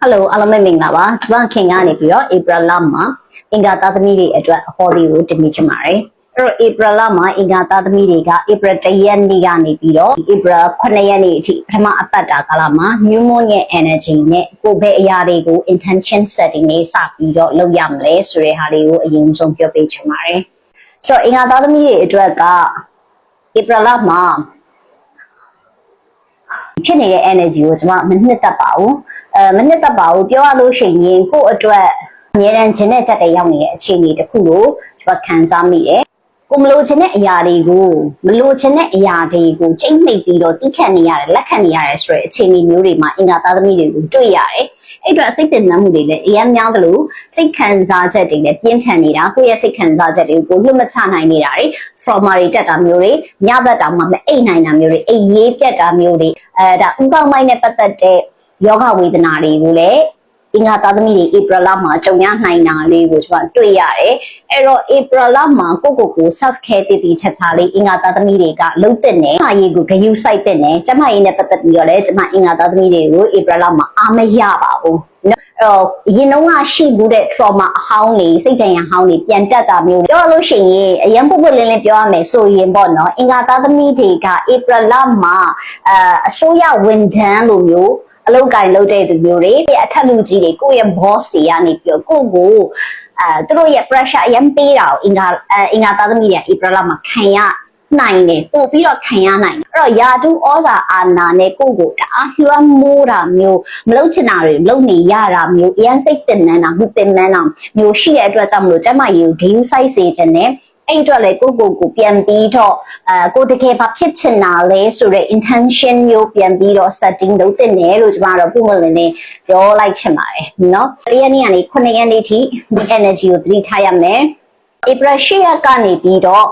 ဟယ်လိုအားလုံးပဲမင်္ဂလာပါဒီမှာခင်ကနေပြီးတော့ April လမှာအင်္ဂါသားသမီးတွေအတွက်ဟောဒီကိုတင်ပြချင်ပါတယ်အဲ့တော့ April လမှာအင်္ဂါသားသမီးတွေက April 1ရက်နေ့ကနေပြီးတော့ April 9ရက်နေ့အထိပထမအပတ်တာကာလမှာ new moon ရဲ့ energy နဲ့ကိုယ်ပဲအရာတွေကို intention setting လေးစပြီးတော့လုပ်ရမလဲဆိုတဲ့ဟာလေးကိုအရင်ဆုံးပြောပြချင်ပါတယ်ဆိုတော့အင်္ဂါသားသမီးတွေအတွက်က April လမှာ ဖြစ်နေတဲ့ energy ကိုကျွန်မမနှစ်သက်ပါဘူးအဲမနှစ်သက်ပါဘူးပြောရလို့ရှိရင်ကိုယ့်အတွက်အများရန်ခြင်းနဲ့ချက်တဲ့ရောက်နေတဲ့အခြေအနေတစ်ခုကိုကျွန်မခံစားမိတယ်ကိုမလို့ခြင်းတဲ့အရာတွေကိုမလို့ခြင်းတဲ့အရာတွေကိုချိန်နှိပ်ပြီးတော့တိခတ်နေရတယ်လက်ခံနေရတယ်ဆိုတဲ့အခြေအနေမျိုးတွေမှာအင်္ဂါသားသမီးတွေကိုတွေ့ရတယ် အဲ့တော့စိတ်ပင်ပန်းမှုတွေလည်းအများများသလိုစိတ်ခံစားချက်တွေလည်းပြင်းထန်နေတာကိုယ့်ရဲ့စိတ်ခံစားချက်တွေကိုလွတ်မချနိုင်နေတာတွေ trauma တွေတက်တာမျိုးတွေညဘက်တောင်မှမအိပ်နိုင်တာမျိုးတွေအိပ်ရေးပြတ်တာမျိုးတွေအဲဒါဥကောင်းပိုင်းနဲ့ပတ်သက်တဲ့ယောဂဝေဒနာတွေကိုလည်း အင်္ဂါသားသမီးတွေ April လမှာကြုံရနိုင်တာလေးကိုကျွန်တော်တွေ့ရတယ်။အဲ့တော့ April လမှာကိုကိုကို self care တည်တည်ချာချာလေးအင်္ဂါသားသမီးတွေကလုံးတဲ့နဲ့။အားရည်ကိုဂယုစိုက်တဲ့နဲ့ကျမရေးနဲ့ပတ်သက်ပြီးတော့လည်းကျမအင်္ဂါသားသမီးတွေကို April လမှာအားမရပါဘူး။နော်အော်ရင်တော့ရှိဘူးတဲ့ trauma အဟောင်းတွေစိတ်ဒဏ်ရာဟောင်းတွေပြန်တက်တာမျိုးပြောလို့ရှိရင်အရင်ပုပ်ပုပ်လင်းလင်းပြောရမယ်ဆိုရင်ပေါ့နော်အင်္ဂါသားသမီးတွေက April လမှာအအစိုးရဝန်ထမ်းလိုမျိုး အလုပ်ကိုင်လုပ်တဲ့သူမျိုးတွေအထက်လူကြီးတွေကိုယ့်ရဲ့ boss တွေကနေပြီးတော့ကိုယ့်ကိုအဲသူတို့ရဲ့ pressure အရင်ပေးတာကိုအင်္ဂါအင်္ဂါသားသမီးတွေ April လမှာခံရနိုင်တယ်ပို့ပြီးတော့ခံရနိုင်တယ်အဲ့တော့ယာတုဩဇာအာဏာနဲ့ကိုယ့်ကိုတအားလွှမ်းမိုးတာမျိုးမလုပ်ချင်တာတွေလုပ်နေရတာမျိုးအရင်စိတ်တင်နန်းတာမှုတင်နန်းတာမျိုးရှိတဲ့အတွက်ကြောင့်မလို့ကျမရေကို game site စေခြင်းနဲ့ အဲ့အတွက်လေကိုကိုကိုပြန်ပြီးတော့အဲကိုတကယ်ဘာဖြစ်ချင်တာလဲဆိုတော့ intention မျိုးပြန်ပြီးတော့ setting လုပ်တင်တယ်လို့ကျွန်မတော့ပုံမှန်လေးပြောလိုက်ချင်ပါတယ်နော်တရက်နေ့ကနေ9ရက်နေ့ထိဒီ energy ကိုသတိထားရမယ် April 10ရက်ကနေပြီးတော့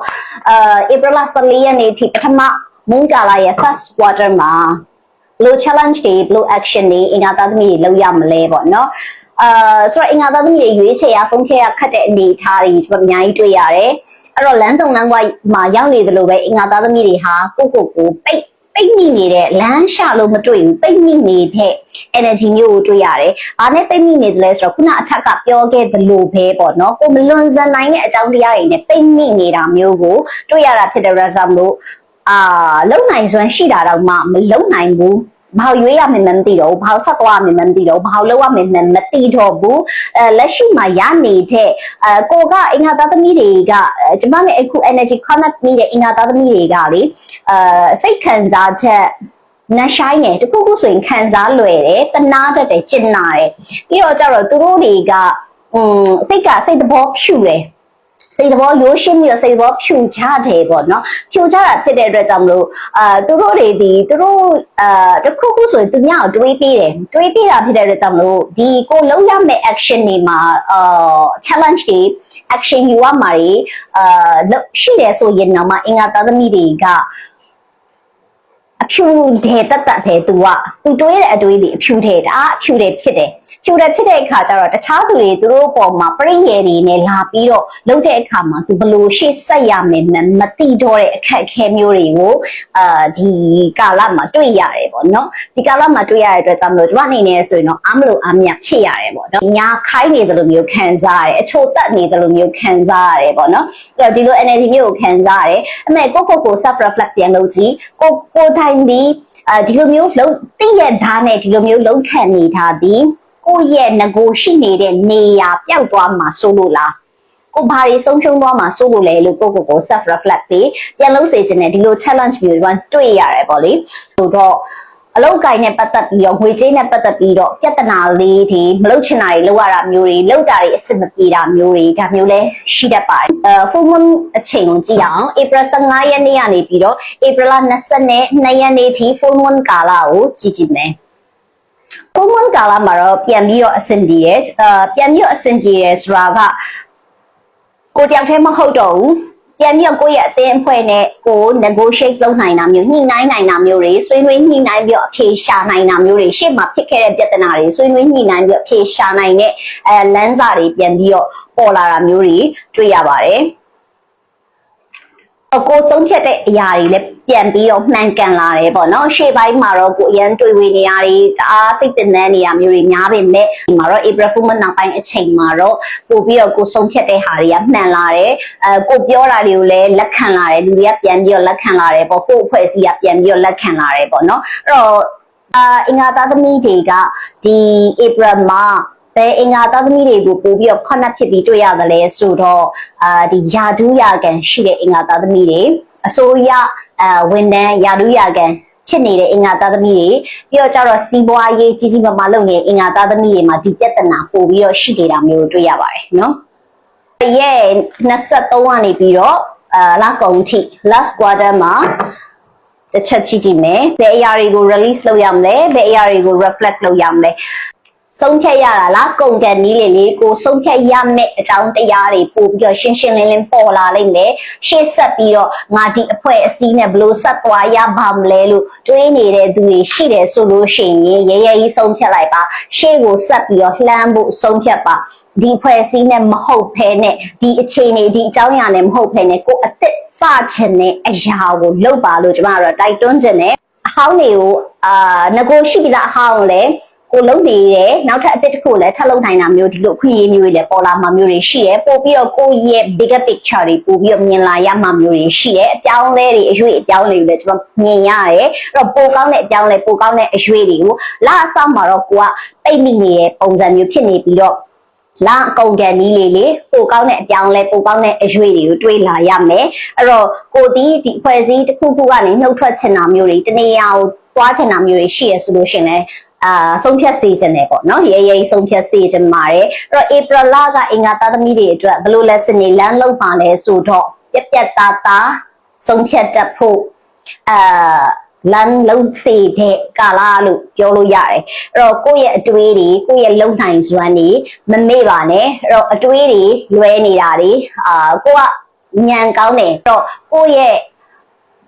အဲ April 14ရက်နေ့ထိပထမမုန်ကာလာရဲ့ first quarter မှာ ဘလို့ challenge တွေဘလို့ action တွေအင်္ဂါသားသမီးတွေလုပ်ရမလဲပေါ့နော်အာဆိုတော့အင်္ဂါသားသမီးတွေရွေးချယ်ရဆုံးဖြတ်ရခက်တဲ့အနေအထားတွေကျွန်တော်အများကြီးတွေ့ရတယ်အဲ့တော့လမ်းဆောင်လမ်းဝိုင်းမှာရောက်နေသလိုပဲအင်္ဂါသားသမီးတွေဟာကိုယ့်ကိုယ်ကိုပိတ်ပိတ်မိနေတဲ့လမ်းရှာလို့မတွေ့ဘူးပိတ်မိနေတဲ့ energy မျိုးကိုတွေ့ရတယ်။ဘာနဲ့ပိတ်မိနေသလဲဆိုတော့ခုနအထက်ကပြောခဲ့သလိုပဲပေါ့နော်။ကိုမလွန်စံနိုင်တဲ့အကြောင်းတရားတွေနဲ့ပိတ်မိနေတာမျိုးကိုတွေ့ရတာဖြစ်တဲ့ result လို့ အာလုံနိုင်စွမ်းရှိတာတော့မှမလုံနိုင်ဘူး။ဘာရွေးရမယ်မသိတော့ဘူးဘာဆက်သွားမယ်မသိတော့ဘူးဘာလုပ်ရမယ်မသိတော့ဘူးအဲလက်ရှိမှာရနေတဲ့အဲကိုကအင်္ဂါသားသမီးတွေကကျမနဲ့အခု energy connect မိတဲ့အင်္ဂါသားသမီးတွေကလေအဲစိတ်ခံစားချက်နတ်ဆိုင်နေတခုခုဆိုရင်ခံစားလွယ်တယ်တနာတတ်တယ်ကျင်နာတယ်ပြီးတော့ကြတော့သူတို့တွေကอืมစိတ်ကစိတ်သဘောဖြူတယ် စိတ်သဘောရိုးရှင်းပြီးတော့စိတ်သဘောဖြူချတယ်ပေါ့နော်ဖြူချတာဖြစ်တဲ့အတွက်ကြောင့်မလို့အာသူတို့တွေဒီသူတို့အာတခုခုဆိုရင်သူများကိုတွေးပြီးတယ်တွေးပြီးတာဖြစ်တဲ့အတွက်ကြောင့်မလို့ဒီကိုလုံးရမယ့် action တွေမှာအာ challenge တွေ action ယူရမှာတွေအာရှိတယ်ဆိုရင်တော့မှအင်္ဂါသားသမီးတွေကအဖြူတဲ့တတ်တတ်ပဲသူကသူတွေးတဲ့အတွေးတွေအဖြူတဲ့ဒါအဖြူတဲ့ဖြစ်တယ် ဖြူတဲ့ဖြစ်တဲ့အခါကျတော့တခြားသူတွေသူတို့ပေါ်မှာပြည့်ရည်တွေနဲ့လာပြီးတော့လုပ်တဲ့အခါမှာသူဘလို့ရှေ့ဆက်ရမယ်မသိတော့တဲ့အခက်အခဲမျိုးတွေကိုအာဒီကာလမှာတွေ့ရတယ်ပေါ့နော်ဒီကာလမှာတွေ့ရတဲ့အတွက်ကြောင့်မလို့ကျွန်မအနေနဲ့ဆိုရင်တော့အားမလို့အားမရဖြစ်ရတယ်ပေါ့နော်ညာခိုင်းနေတယ်လို့မျိုးခံစားရတယ်အချို့တက်နေတယ်လို့မျိုးခံစားရတယ်ပေါ့နော်အဲ့တော့ဒီလို energy မျိုးကိုခံစားရတယ်အမေကိုကိုကို self reflect ပြန်လုပ်ကြည့်ကိုကိုတိုင်းဒီအဲဒီလိုမျိုးလုံးတိရသားနဲ့ဒီလိုမျိုးလုံးခံနေတာဒီ ကိုယ့်ရဲ့ငကိုရှိနေတဲ့နေရာပျောက်သွားမှာစိုးလို့လားကိုဘာတွေဆုံးရှုံးသွားမှာစိုးလို့လဲလို့ကိုကိုကို self reflect ပြီးပြန်လို့စေချင်တယ်ဒီလို challenge မျိုးတွေတွေ့ရတယ်ပေါ့လေဆိုတော့အလောက်ကိုင်းနဲ့ပတ်သက်ပြီးတော့ငွေကြေးနဲ့ပတ်သက်ပြီးတော့ပြဿနာလေးတွေမလုပ်ချင်တာတွေလုပ်ရတာမျိုးတွေလုပ်တာတွေအဆင်မပြေတာမျိုးတွေဒါမျိုးလဲရှိတတ်ပါတယ်အဲ full moon အချိန်ကိုကြည့်အောင် April 15ရက်နေ့ကနေပြီးတော့ April 22ရက်နေ့ထိ full moon ကာလကိုကြည့်ကြည့်မယ် full moon ကာလမှာတော့ပြန်ပြီးတော့အဆင်ပြေရဲ့အဲပြန်ပြီးတော့အဆင်ပြေရဲဆိုတာကကိုတယောက်တည်းမဟုတ်တော့ဘူးပြန်ပြီးတော့ကိုယ့်ရဲ့အသင်းအဖွဲ့နဲ့ကို negotiate လုပ်နိုင်တာမျိုးညှိနှိုင်းနိုင်တာမျိုးတွေဆွေးနွေးညှိနှိုင်းပြီးတော့အဖြေရှာနိုင်တာမျိုးတွေရှေ့မှာဖြစ်ခဲ့တဲ့ပြဿနာတွေဆွေးနွေးညှိနှိုင်းပြီးတော့အဖြေရှာနိုင်တဲ့အဲလမ်းစာတွေပြန်ပြီးတော့ပေါ်လာတာမျိုးတွေတွေ့ရပါတယ် ကိုဆုံးဖြတ်တဲ့အရာတွေလည်းပြန်ပြီးတော့မှန်ကန်လာတယ်ပေါ့နော်ရှေ့ပိုင်းမှာတော့ကိုအရန်တွေးဝေနေရတွေတအားစိတ်ပင်ပန်းနေရမျိုးတွေများပေမဲ့ဒီမှာတော့ April Fool နောက်ပိုင်းအချိန်မှာတော့ပို့ပြီးတော့ကိုဆုံးဖြတ်တဲ့ဟာတွေကမှန်လာတယ်အဲကိုပြောတာတွေကိုလည်းလက်ခံလာတယ်လူတွေကပြန်ပြီးတော့လက်ခံလာတယ်ပေါ့ကို့အဖွဲ့အစည်းကပြန်ပြီးတော့လက်ခံလာတယ်ပေါ့နော်အဲ့တော့အာအင်္ဂါသားသမီးတွေကဒီ April မှာ ဘယ်အင်္ဂါသားသမီးတွေကိုပို့ပြီးတော့ connect ဖြစ်ပြီးတွေ့ရတယ်လဲဆိုတော့အာဒီယာဒူးယာကန်ရှိတဲ့အင်္ဂါသားသမီးတွေအစိုးရအဲဝန်ထမ်းယာဒူးယာကန်ဖြစ်နေတဲ့အင်္ဂါသားသမီးတွေပြီးတော့ကျတော့စီးပွားရေးကြီးကြီးမားမားလုပ်နေတဲ့အင်္ဂါသားသမီးတွေမှာဒီပြဿနာပို့ပြီးတော့ရှိနေတာမျိုးတွေ့ရပါတယ်နော်ရဲ့23ကနေပြီးတော့အာလကုန်ထိ last quarter မှာတစ်ချက်ကြည့်ကြည့်မယ်ဘယ်အရာတွေကို release လုပ်ရမလဲဘယ်အရာတွေကို reflect လုပ်ရမလဲ ဆုံးဖြတ်ရတာလားကုန်ကန်နီးလေလေးကိုဆုံးဖြတ်ရမယ့်အကြောင်းတရားတွေပို့ပြီးတော့ရှင်းရှင်းလင်းလင်းပေါ်လာလိမ့်မယ်ရှေ့ဆက်ပြီးတော့ငါဒီအဖွဲ့အစည်းနဲ့ဘယ်လို့ဆက်သွားရပါမလဲလို့တွေးနေတဲ့သူတွေရှိတယ်ဆိုလို့ရှိရင်ရဲရဲကြီးဆုံးဖြတ်လိုက်ပါရှေ့ကိုဆက်ပြီးတော့လှမ်းဖို့ဆုံးဖြတ်ပါဒီဖွဲ့စည်းနဲ့မဟုတ်ဖဲနဲ့ဒီအခြေအနေဒီအကြောင်းအရာနဲ့မဟုတ်ဖဲနဲ့ကိုယ်အသက်စချင်တဲ့အရာကိုလုပ်ပါလို့ကျမတို့တိုက်တွန်းခြင်းနဲ့အဟောင်းတွေကိုအာငကိုရှိပြီးသားအဟောင်းကိုလည်း ကိုလုံးနေတယ်နောက်ထပ်အသစ်တစ်ခုလည်းထပ်လုပ်နိုင်တာမျိုးဒီလိုခွင့်ရမျိုးတွေလည်းပေါ်လာမှာမျိုးတွေရှိတယ်ပို့ပြီးတော့ကိုယ့်ရဲ့ bigger picture တွေပို့ပြီးတော့မြင်လာရမှာမျိုးတွေရှိတယ်အပြောင်းလဲတွေအရွေ့အပြောင်းလဲတွေလည်းကျွန်တော်မြင်ရတယ်အဲ့တော့ပိုကောင်းတဲ့အပြောင်းလဲပိုကောင်းတဲ့အရွေ့တွေကိုလာအဆောင်မှာတော့ကိုကပိတ်မိနေတဲ့ပုံစံမျိုးဖြစ်နေပြီးတော့လာအကုန်ကန်နီးလေးလေးပိုကောင်းတဲ့အပြောင်းလဲပိုကောင်းတဲ့အရွေ့တွေကိုတွေးလာရမယ်အဲ့တော့ကိုဒီဒီအဖွဲ့အစည်းတစ်ခုခုကနေနှုတ်ထွက်ချင်တာမျိုးတွေတနေရာကိုသွားချင်တာမျိုးတွေရှိရဆိုလို့ရှိရင်လည်း အာဆုံးဖြတ်စေခြင်းနဲ့ပေါ့နော်ရဲရဲဆုံးဖြတ်စေခြင်းပါတယ်အဲ့တော့ April လကအင်္ဂါသားသမီးတွေအတွက်ဘယ်လို lesson တွေလမ်းလုပ်ပါလဲဆိုတော့ပြက်ပြက်သားသားဆုံးဖြတ်တတ်ဖို့အာလမ်းလုံးစေတဲ့ကာလလို့ပြောလို့ရတယ်အဲ့တော့ကိုယ့်ရဲ့အတွေးတွေကိုယ့်ရဲ့လုံနိုင်စွမ်းတွေမမေ့ပါနဲ့အဲ့တော့အတွေးတွေလွဲနေတာတွေအာကိုကညံကောင်းတယ်အဲ့တော့ကိုယ့်ရဲ့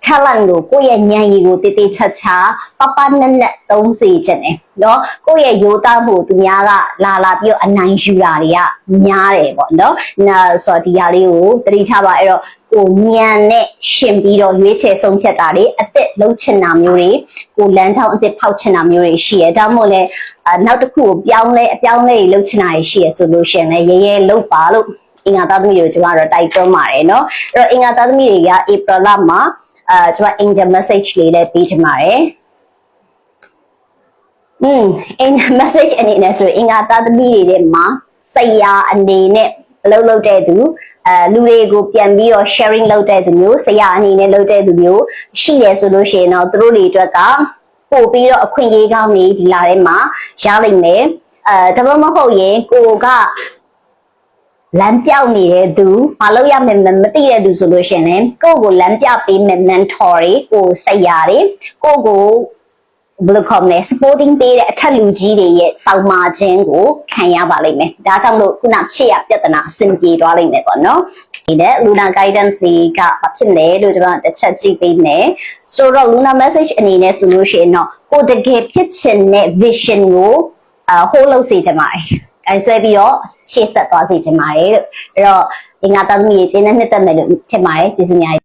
talent ကိုကိုယ့်ရဲ့ဉာဏ်ရည်ကိုတည်တည်ချာချာပပနက်နက်သုံးစေခြင်းတယ်နော်ကိုယ့်ရဲ့ရိုးသားမှုသူများကလာလာပြီးတော့အနိုင်ယူတာတွေကများတယ်ပေါ့နော်နာဆိုတော့ဒီဟာလေးကိုတတိချပါအဲ့တော့ကိုဉာဏ်နဲ့ရှင်ပြီးတော့ရွေးချယ်ဆုံးဖြတ်တာတွေအသက်လုံးချင်တာမျိုးတွေကိုလမ်းကြောင်းအသက်ဖောက်ချင်တာမျိုးတွေရှိရဒါမှမဟုတ်လေနောက်တစ်ခုကိုပြောင်းလဲအပြောင်းလဲတွေလုပ်ချင်တာတွေရှိရဆိုလို့ရှိရင်လည်းရဲရဲလုပ်ပါလို့ အင်္ဂါသားသမီးတွေကိုကျွန်တော်တို့တိုက်တွန်းပါတယ်เนาะအဲ့တော့အင်္ဂါသားသမီးတွေက April လမှာအာကျွန်မ angel message လေးလည်းပေးချင်ပါတယ်อืม angel message အနေနဲ့ဆိုရင်အင်္ဂါသားသမီးတွေထဲမှာဆရာအနေနဲ့အလုပ်လုပ်တဲ့သူအဲလူတွေကိုပြန်ပြီးတော့ sharing လုပ်တဲ့သူမျိုးဆရာအနေနဲ့လုပ်တဲ့သူမျိုးရှိတယ်ဆိုလို့ရှိရင်တော့သူတို့တွေအတွက်ကပို့ပြီးတော့အခွင့်အရေးကောင်းနေဒီလာထဲမှာရလိမ့်မယ်အဲဒါမှမဟုတ်ရင်ကိုက လမ်းပြောက်နေတဲ့သူမလုပ်ရမယ်မသိတဲ့သူဆိုလို့ရှိရင်လည်းကိုယ့်ကိုလမ်းပြပေးမယ် mentor တွေကိုဆက်ရတယ်ကိုယ့်ကိုဘယ်လိုခေါ်မလဲ supporting ပေးတဲ့အထက်လူကြီးတွေရဲ့စောင့်မာခြင်းကိုခံရပါလိမ့်မယ်ဒါကြောင့်မလို့ခုနဖြစ်ရပြဿနာအဆင်ပြေသွားလိမ့်မယ်ပေါ့နော်ဒီတဲ့ Luna guidance တွေကဘာဖြစ်လဲလို့ကျွန်တော်တစ်ချက်ကြည့်ပေးမယ်ဆိုတော့ Luna message အနေနဲ့ဆိုလို့ရှိရင်တော့ကိုတကယ်ဖြစ်ချင်တဲ့ vision ကိုအာ hold လုပ်စေချင်ပါတယ် အဲဆွဲပြီးတော့ရှေ့ဆက်သွားစေချင်ပါတယ်လို့အဲ့တော့အင်္ဂါသမီးရဲ့ကျင်းတဲ့နှစ်သက်မယ်လို့ထင်ပါတယ်ကျေးဇူးများ